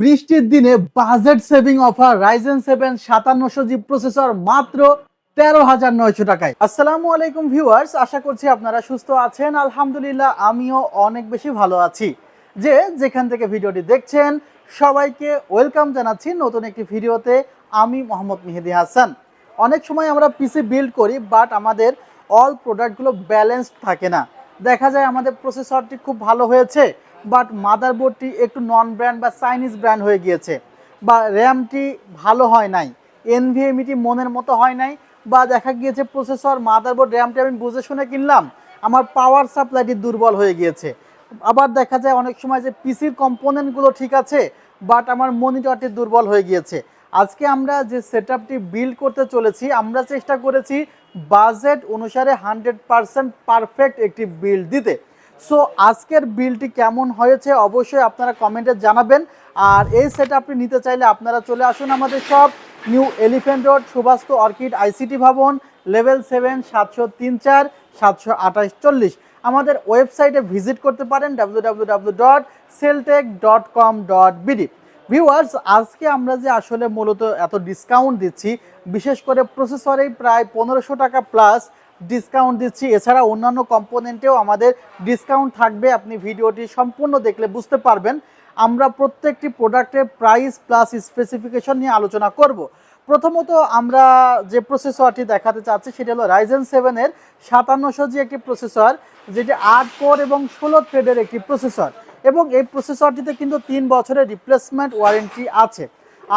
বৃষ্টির দিনে budget saving offer Ryzen seven সাতান্নশো G processor মাত্র তেরো হাজার নয়শো টাকায়। আসসালামু আলাইকুম ভিউয়ার্স আশা করছি আপনারা সুস্থ আছেন। আলহামদুলিল্লাহ, আমিও অনেক বেশি ভালো আছি। যে যেখান থেকে ভিডিওটি দেখছেন, সবাইকে ওয়েলকাম জানাচ্ছি নতুন একটি ভিডিওতে। আমি মোহাম্মদ মেহেদি হাসান। অনেক সময় আমরা পিসি বিল্ড করি বাট আমাদের অল প্রোডাক্টগুলো ব্যালেন্সড থাকে না। দেখা যায় আমাদের প্রসেসরটি খুব ভালো হয়েছে। বাট মাদারবোর্ডটি একটু নন ব্র্যান্ড বা চাইনিজ ব্র্যান্ড হয়ে গিয়েছে। বা র্যামটি ভালো হয় নাই। এনভিএমিটি মনের মতো হয় নাই। বা দেখা গিয়েছে প্রসেসর মাদারবোর্ড র্যামটি আমি বুঝে শুনে কিনলাম। আমার পাওয়ার সাপ্লাইটি দুর্বল হয়ে গিয়েছে। আবার দেখা যায় অনেক সময় যে পিসির কম্পোনেন্টগুলো ঠিক আছে বাট আমার মনিটরটি দুর্বল হয়ে গিয়েছে। আজকে আমরা যে সেট আপটি বিল্ড করতে চলেছি, আমরা চেষ্টা করেছি বাজেট অনুসারে হান্ড্রেড পারসেন্ট পারফেক্ট একটি বিল্ড দিতে। সো আজকের বিলটি কেমন হয়েছে অবশ্যই আপনারা কমেন্টে জানাবেন। আর এই সেট আপনি নিতে চাইলে আপনারা চলে আসুন আমাদের সব নিউ এলিফেন্ট রোড সুভাস্ত অর্কিড আইসিটি ভবন লেভেল সেভেন সাতশো তিন চার, সাতশো আঠাশ চল্লিশ। আমাদের ওয়েবসাইটে ভিজিট করতে পারেন W dot Celltech dot com dot BD viewers আজকে আমরা যে আসলে মূলত এত ডিসকাউন্ট দিচ্ছি, বিশেষ করে প্রসেসরেই প্রায় পনেরোশো টাকা প্লাস ডিসকাউন্ট দিচ্ছি। এছাড়া অন্যান্য কম্পোনেন্টেও আমাদের ডিসকাউন্ট থাকবে। আপনি ভিডিওটি সম্পূর্ণ দেখলে বুঝতে পারবেন। আমরা প্রত্যেকটি প্রোডাক্টের প্রাইস প্লাস স্পেসিফিকেশন নিয়ে আলোচনা করব। প্রথমত আমরা যে প্রসেসরটি দেখাতে চাচ্ছি, সেটা হলো রাইজেন সেভেনের সাতান্নশো জি একটি প্রসেসর যেটি আট কোর এবং ষোলো থ্রেডের একটি প্রসেসর এবং এই প্রসেসরটিতে কিন্তু তিন বছরের রিপ্লেসমেন্ট ওয়ারেন্টি আছে।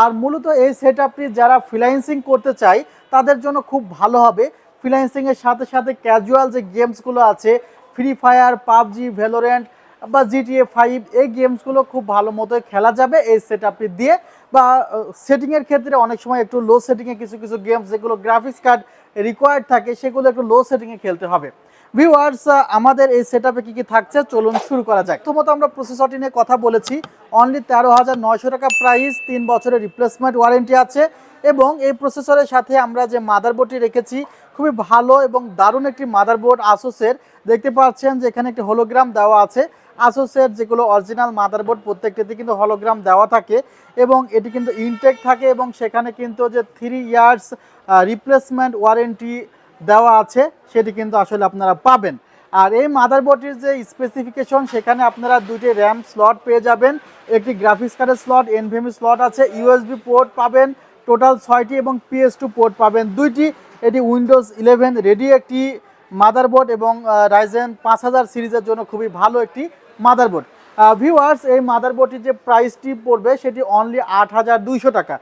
আর মূলত এই সেট যারা ফ্রিলান্সিং করতে চায়, তাদের জন্য খুব ভালো হবে। ফ্রিল্যান্সিংয়ের সাথে সাথে ক্যাজুয়াল যে গেমসগুলো আছে ফ্রি ফায়ার পাবজি ভ্যালোরেন্ট বা জিটিএ ফাইভ এই গেমসগুলো খুব ভালো মতো খেলা যাবে এই সেট আপটি দিয়ে বা সেটিংয়ের ক্ষেত্রে অনেক সময় একটু লো সেটিংয়ে কিছু কিছু গেমস যেগুলো গ্রাফিক্স কার্ড রিকোয়ার্ড থাকে, সেগুলো একটু লো সেটিংয়ে খেলতে হবে। ভিউয়ার্স আমাদের এই সেট আপে কী কী থাকছে? চলুন শুরু করা যাক। প্রথমত আমরা প্রসেসরটি নিয়ে কথা বলেছি। অনলি তেরো হাজার নয়শো টাকা প্রাইস তিন বছরের রিপ্লেসমেন্ট ওয়ারেন্টি আছে এবং এই প্রসেসরের সাথে আমরা যে মাদারবোর্ডটি রেখেছি খুবই ভালো এবং দারুণ একটি মাদারবোর্ড আসোসের দেখতে পাচ্ছেন যে এখানে একটি হোলোগ্রাম দেওয়া আছে। আসোসের যেগুলো অরিজিনাল মাদারবোর্ড প্রত্যেকটিতে কিন্তু হলোগ্রাম দেওয়া থাকে এবং এটি কিন্তু ইনটেক থাকে এবং সেখানে কিন্তু যে থ্রি ইয়ার্স রিপ্লেসমেন্ট ওয়ারেন্টি দেওয়া আছে, সেটি কিন্তু আসলে আপনারা পাবেন। আর এই মাদারবোর্ডটির যে স্পেসিফিকেশন সেখানে আপনারা দুটি র্যাম স্লট পেয়ে যাবেন। একটি গ্রাফিক্স কার্ডের স্লট এনভিএমি স্লট আছে ইউএসবি পোর্ট পাবেন। টোটাল ছয়টি এবং পিএস টু পোর্ট পাবেন দুইটি। এটি উইন্ডোজ ইলেভেন, রেডি একটি মাদারবোর্ড এবং রাইজেন পাঁচ হাজার সিরিজের জন্য খুবই ভালো একটি মাদারবোর্ড। ভিউয়ার্স এই মাদারবোর্ডটির যে প্রাইসটি পড়বে সেটি অনলি আট হাজার দুইশো টাকা।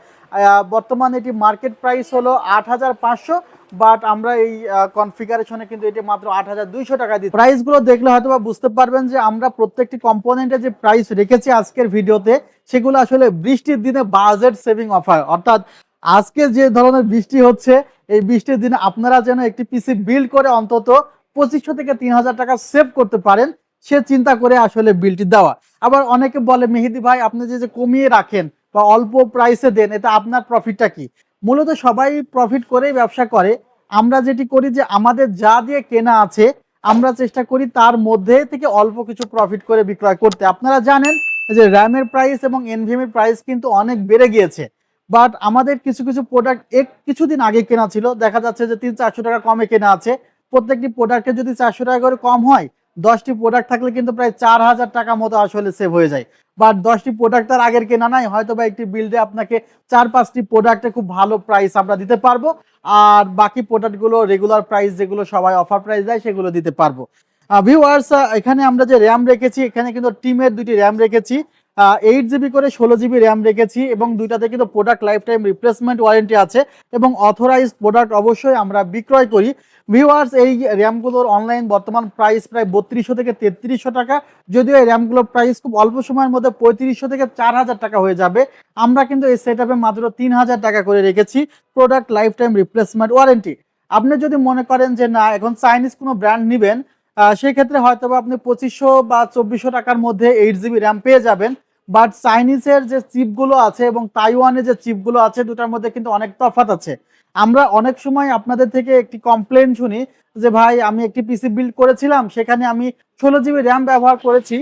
বর্তমানে এটি মার্কেট প্রাইস হলো আট হাজার পাঁচশো। বাট আমরা এই কনফিগারেশনে কিন্তু এটি মাত্র আট হাজার দুইশো টাকা দিই প্রাইসগুলো দেখলে হয়তো বা বুঝতে পারবেন যে আমরা প্রত্যেকটি কম্পোনেন্টের যে প্রাইস রেখেছি আজকের ভিডিওতে, সেগুলো আসলে বৃষ্টির দিনে বাজেট সেভিং অফার অর্থাৎ আজকে যে ধরনের বৃষ্টি হচ্ছে, এই বৃষ্টির দিনে আপনারা যেন একটি পিসি বিল্ড করে অন্তত পঁচিশশো থেকে তিন হাজার টাকা সেভ করতে পারেন, সে চিন্তা করে আসলে বিলটি দেওয়া। আবার অনেকে বলে, মেহেদি ভাই, আপনি যে যে কমিয়ে রাখেন বা অল্প প্রাইসে দেন, এটা আপনার প্রফিটটা কি? মূলত সবাই প্রফিট করেই ব্যবসা করে। আমরা যেটি করি যে আমাদের যা দিয়ে কেনা আছে, আমরা চেষ্টা করি তার মধ্যে থেকে অল্প কিছু প্রফিট করে বিক্রয় করতে। আপনারা জানেন যে র্যামের প্রাইস এবং এনভিএম এর প্রাইস কিন্তু অনেক বেড়ে গিয়েছে। বাট আমাদের কিছু কিছু প্রোডাক্ট এক কিছুদিন আগে কেনা ছিল। দেখা যাচ্ছে যে তিন চারশো টাকা কমে কেনা আছে। প্রত্যেকটি প্রোডাক্টে যদি চারশো টাকা করে কম হয় দশটি প্রোডাক্ট থাকলে কিন্তু প্রায় চার হাজার টাকা মতো আসলে সেভ হয়ে যায়। বাট দশটি প্রোডাক্ট তার আগের কেনা নাই, হয়তো বা একটি বিল্ডে আপনাকে চার পাঁচটি প্রোডাক্টে খুব ভালো প্রাইস আমরা দিতে পারব। আর বাকি প্রোডাক্টগুলো রেগুলার প্রাইস যেগুলো সবাই অফার প্রাইস দেয়, সেগুলো দিতে পারব। ভিউয়ার্স এখানে আমরা যে র্যাম রেখেছি, এখানে কিন্তু টিমের দুটি র্যাম রেখেছি। এইট জিবি করে ষোলো জিবি র্যাম রেখেছি এবং দুইটাতে কিন্তু product lifetime replacement warranty আছে এবং অথরাইজ প্রোডাক্ট অবশ্যই আমরা বিক্রয় করি। ভিউয়ার্স এই র্যামগুলোর অনলাইন বর্তমান প্রাইস প্রায় বত্রিশশো থেকে তেত্রিশশো টাকা, যদিও এই র্যামগুলোর প্রাইস খুব অল্প সময়ের মধ্যে পঁয়ত্রিশশো থেকে চার হাজার টাকা হয়ে যাবে। আমরা কিন্তু এই সেট মাত্র তিন হাজার টাকা করে রেখেছি product lifetime replacement warranty আপনি যদি মনে করেন যে না, এখন চাইনিজ কোনো ব্র্যান্ড নেবেন সেই ক্ষেত্রে হয়তো আপনি পঁচিশশো বা চব্বিশশো টাকার মধ্যে এইট জিবি র্যাম পেয়ে যাবেন। বাট চাইনিজের যে চিপগুলো আছে এবং তাইওয়ানের যে চিপগুলো আছে, দুটার মধ্যে কিন্তু অনেক তফাত আছে। আমরা অনেক সময় আপনাদের থেকে একটি কমপ্লেন শুনি যে, ভাই, আমি একটি পিসি বিল্ড করেছিলাম, সেখানে আমি ষোলো জিবি র্যাম ব্যবহার করেছি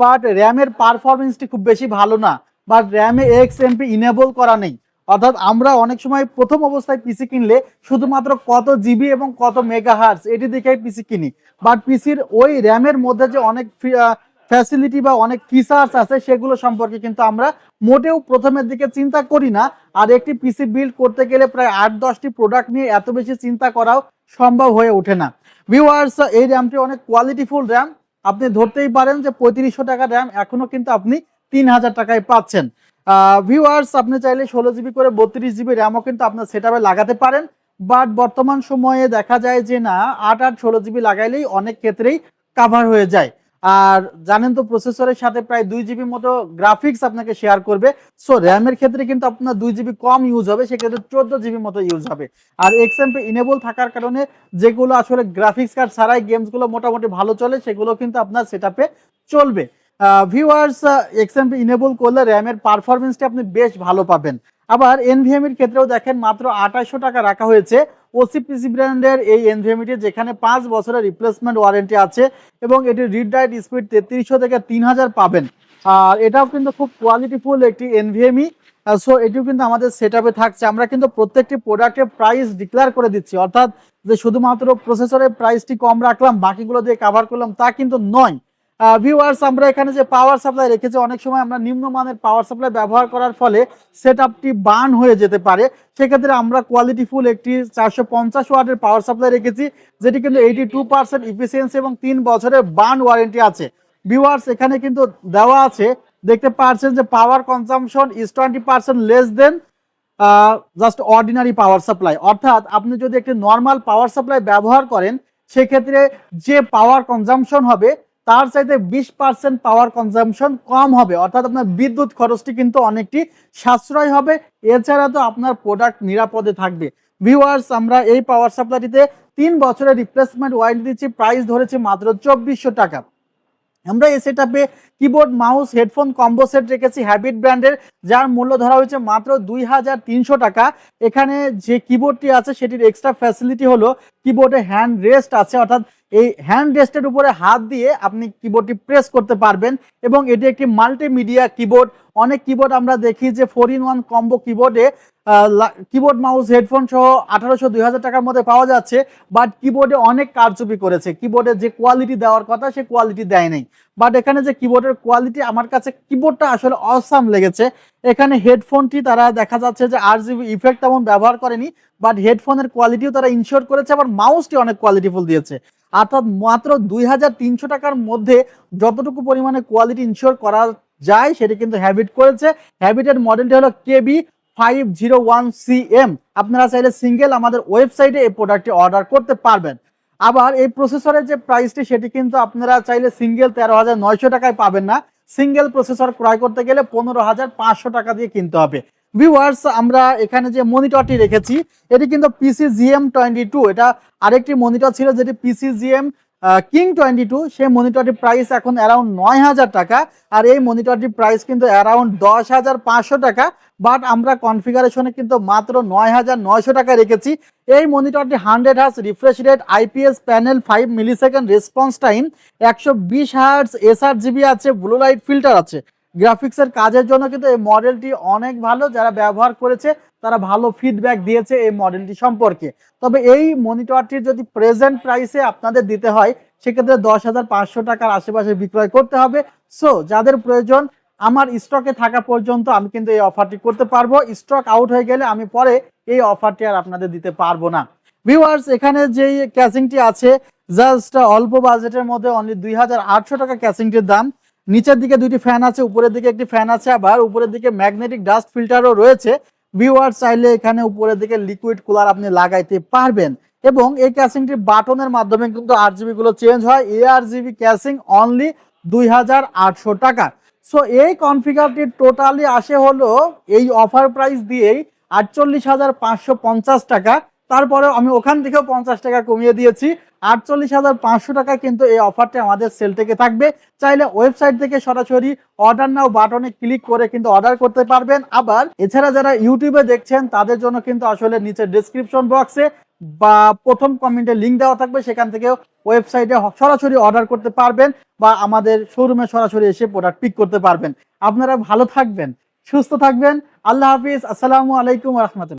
বাট র্যামের পারফরমেন্সটি খুব বেশি ভালো না বাট র্যামে এক্স এমপি ইনেবল করা নেই। অর্থাৎ আমরা অনেক সময় প্রথম অবস্থায় পিসি কিনলে শুধুমাত্র কত জিবি এবং কত মেগা হার্স এটি দেখে পিসি কিনি। বাট পিসির ওই র্যামের মধ্যে যে অনেক ফ্যাসিলিটি বা অনেক ফিচার্স আছে, সেগুলো সম্পর্কে কিন্তু আমরা মোটেও প্রথমের দিকে চিন্তা করি না। আর একটি পিসি বিল্ড করতে গেলে প্রায় আট, দশটি প্রোডাক্ট নিয়ে এত বেশি চিন্তা করাও সম্ভব হয়ে ওঠে না। ভিউয়ার্স এই র্যামটি অনেক কোয়ালিটিফুল র্যাম আপনি ধরতেই পারেন যে পঁয়ত্রিশশো টাকা র্যাম এখনও কিন্তু আপনি তিন হাজার টাকায় পাচ্ছেন। ভিউয়ার্স আপনি চাইলে ষোলো জিবি করে বত্রিশ জিবি র্যামও কিন্তু আপনার সেট লাগাতে পারেন। বাট বর্তমান সময়ে দেখা যায় যে না, আট আট, ষোলো জিবি লাগাইলেই অনেক ক্ষেত্রেই কাভার হয়ে যায়। আর জানেন তো প্রসেসরের সাথে প্রায় দুই জিবি মতো গ্রাফিক্স আপনাকে শেয়ার করবে। সো র্যামের ক্ষেত্রে কিন্তু আপনার দুই জিবি কম ইউজ হবে, সেক্ষেত্রে চোদ্দ জিবি মতো ইউজ হবে। আর এক্সএমপি ইনেবল থাকার কারণে যেগুলো আসলে গ্রাফিক্স কার্ড ছাড়াই গেমসগুলো মোটামুটি ভালো চলে, সেগুলো কিন্তু আপনার সেটাপে চলবে। ভিউয়ার্স এক্সএমপি ইনেবল করলে র্যামের পারফরমেন্সটা আপনি বেশ ভালো পাবেন। আবার এনভিএম এর ক্ষেত্রেও দেখেন মাত্র আঠাশশো টাকা রাখা হয়েছে ওসিপিসি ব্র্যান্ডের এই এনভিএমটি যেখানে পাঁচ বছরের রিপ্লেসমেন্ট ওয়ারেন্টি আছে এবং এটির রিড রাইট স্পিড তেত্রিশশো থেকে তিন হাজার পাবেন। আর এটাও কিন্তু খুব কোয়ালিটিফুল একটি এনভিএমই সো এটিও কিন্তু আমাদের সেট থাকছে। আমরা কিন্তু প্রত্যেকটি প্রোডাক্টের প্রাইস ডিক্লেয়ার করে দিচ্ছি। অর্থাৎ যে শুধুমাত্র প্রসেসরের প্রাইসটি কম রাখলাম, বাকিগুলো দিয়ে কাভার করলাম, তা কিন্তু নয়। ভিউয়ার্স আমরা এখানে যে পাওয়ার সাপ্লাই রেখেছি, অনেক সময় আমরা নিম্নমানের পাওয়ার সাপ্লাই ব্যবহার করার ফলে সেট আপটি বার্ন হয়ে যেতে পারে। সেক্ষেত্রে আমরা কোয়ালিটিফুল একটি চারশো পঞ্চাশ ওয়াটের পাওয়ার সাপ্লাই রেখেছি, যেটি কিন্তু এইটি টু পার্সেন্ট ইফিসিয়েন্সি এবং তিন বছরের বার্ন ওয়ারেন্টি আছে। ভিউয়ার্স এখানে কিন্তু দেওয়া আছে, দেখতে পারছেন যে power consumption is twenty percent less than just ordinary power supply অর্থাৎ আপনি যদি একটি নর্মাল পাওয়ার সাপ্লাই ব্যবহার করেন, সেক্ষেত্রে যে পাওয়ার কনজামশন হবে তার চাইতে বিশ পার্সেন্ট পাওয়ার কনজামশন কম হবে। অর্থাৎ আপনার বিদ্যুৎ খরচটি কিন্তু অনেকটি সাশ্রয় হবে। এছাড়া তো আপনার প্রোডাক্ট নিরাপদে থাকবে। ভিউয়ার্স আমরা এই পাওয়ার সাপ্লাইটিতে তিন বছরের রিপ্লেসমেন্ট ওয়ারেন্টি দিচ্ছি। প্রাইস ধরেছি মাত্র চব্বিশশো টাকা। আমরা এই সেটআপে keyboard mouse headphone combo set রেখেছি হ্যাবিট ব্র্যান্ডের যার মূল্য ধরা হয়েছে মাত্র দুই হাজার তিনশো টাকা। এখানে যে কিবোর্ডটি আছে, সেটির এক্সট্রা ফ্যাসিলিটি হলো কিবোর্ডে হ্যান্ড রেস্ট আছে, অর্থাৎ এই হ্যান্ড রেস্টের উপরে হাত দিয়ে আপনি কিবোর্ডটি প্রেস করতে পারবেন এবং এটি একটি মাল্টিমিডিয়া কিবোর্ড অনেক কিবোর্ড আমরা দেখি যে ফোর ইন ওয়ান কম্বো কিবোর্ডে কিবোর্ড মাউস হেডফোন সহ আঠারোশো দুই হাজার টাকার মধ্যে পাওয়া যাচ্ছে বাট কিবোর্ডে অনেক কারচুপি করেছে। কিবোর্ডে যে কোয়ালিটি দেওয়ার কথা সে কোয়ালিটি দেয় নাই। বাট এখানে যে কিবোর্ডের কোয়ালিটি আমার কাছে কিবোর্ডটা আসলে অসাম লেগেছে। এখানে হেডফোনটি তারা দেখা যাচ্ছে যে আর জিবি ইফেক্ট তেমন ব্যবহার করেনি বাট হেডফোনের কোয়ালিটিও তারা ইনশিওর করেছে, আবার মাউসটি অনেক কোয়ালিটিফুল দিয়েছে। অর্থাৎ মাত্র দুই হাজার তিনশো টাকার মধ্যে যতটুকু পরিমাণে কোয়ালিটি ইনশিওর করা যায়, সেটি কিন্তু হ্যাবিট করেছে। হ্যাবিটের মডেলটি হলো KB five zero one C M আপনারা চাইলে সিঙ্গেল আমাদের ওয়েবসাইটে এই প্রোডাক্টটি অর্ডার করতে পারবেন। আবার এই প্রসেসরের যে প্রাইসটি সেটি কিন্তু আপনারা চাইলে সিঙ্গেল তেরো হাজার নয়শো টাকায় পাবেন না। সিঙ্গেল প্রসেসর ক্রয় করতে গেলে পনেরো হাজার পাঁচশো টাকা দিয়ে কিনতে হবে। ভিউয়ার্স আমরা এখানে যে মনিটরটি রেখেছি, এটি কিন্তু পিসি জিএম টোয়েন্টি টু এটা আরেকটি মনিটর ছিল যেটি PC GM king twenty two সেই মনিটরটির প্রাইস এখন অ্যারাউন্ড নয় হাজার টাকা। আর এই মনিটরটির প্রাইস কিন্তু অ্যারাউন্ড দশ হাজার পাঁচশো টাকা। বাট আমরা কনফিগারেশনে কিন্তু মাত্র নয় হাজার নয়শো টাকা রেখেছি। এই মনিটরটি hundred hertz refresh rate IPS panel five millisecond response time একশো বিশ হার্স এসআর জিবি আছে ব্লু লাইট ফিল্টার আছে। গ্রাফিক্সের কাজের জন্য কিন্তু এই মডেলটি অনেক ভালো, যারা ব্যবহার করেছে তারা ভালো ফিডব্যাক দিয়েছে এই মডেলটি সম্পর্কে। তবে এই মনিটরটির যদি প্রেজেন্ট প্রাইসে আপনাদের দিতে হয়, সেক্ষেত্রে দশ হাজার পাঁচশো টাকার আশেপাশে বিক্রয় করতে হবে। সো যাদের প্রয়োজন, আমার স্টকে থাকা পর্যন্ত আমি কিন্তু এই অফারটি করতে পারব। স্টক আউট হয়ে গেলে আমি পরে এই অফারটি আর আপনাদের দিতে পারব না। ভিউয়ার্স এখানে যেই ক্যাসিংটি আছে জাস্ট অল্প বাজেটের মধ্যে অনলি দুই হাজার আটশো টাকা ক্যাসিংটির দাম। নিচের দিকে দুইটি ফ্যান আছে, উপরের দিকে একটি ফ্যান আছে, আবার উপরের দিকে ম্যাগনেটিক ডাস্ট ফিল্টারও রয়েছে। ভিউয়ার চাইলে এখানে উপরের দিকে লিকুইড কুলার আপনি লাগাইতে পারবেন। এবং এই ক্যাসিংটি বাটনের মাধ্যমে কিন্তু আরগুলো চেঞ্জ হয়। A R GB casing only দুই হাজার আটশো টাকা। সো এই কনফিগারটি টোটালি আসে হলো এই অফার প্রাইস দিয়েই আটচল্লিশ হাজার পাঁচশো পঞ্চাশ টাকা। তারপরে আমি ওখান থেকেও পঞ্চাশ টাকা কমিয়ে দিয়েছি। আটচল্লিশ হাজার পাঁচশো টাকা কিন্তু এই অফারটা আমাদের সেল থেকে থাকবে। চাইলে ওয়েবসাইট থেকে সরাসরি অর্ডার নাও বাটনে ক্লিক করে কিন্তু অর্ডার করতে পারবেন। আবার এছাড়া যারা ইউটিউবে দেখছেন, তাদের জন্য কিন্তু আসলে নিচে ডিসক্রিপশন বক্সে বা প্রথম কমেন্টে লিঙ্ক দেওয়া থাকবে। সেখান থেকে ওয়েবসাইটে সরাসরি অর্ডার করতে পারবেন বা আমাদের শোরুমে সরাসরি এসে প্রোডাক্ট পিক করতে পারবেন। আপনারা ভালো থাকবেন, সুস্থ থাকবেন। আল্লাহ হাফিজ। আসসালামু আলাইকুম রহমতুল্লাহ।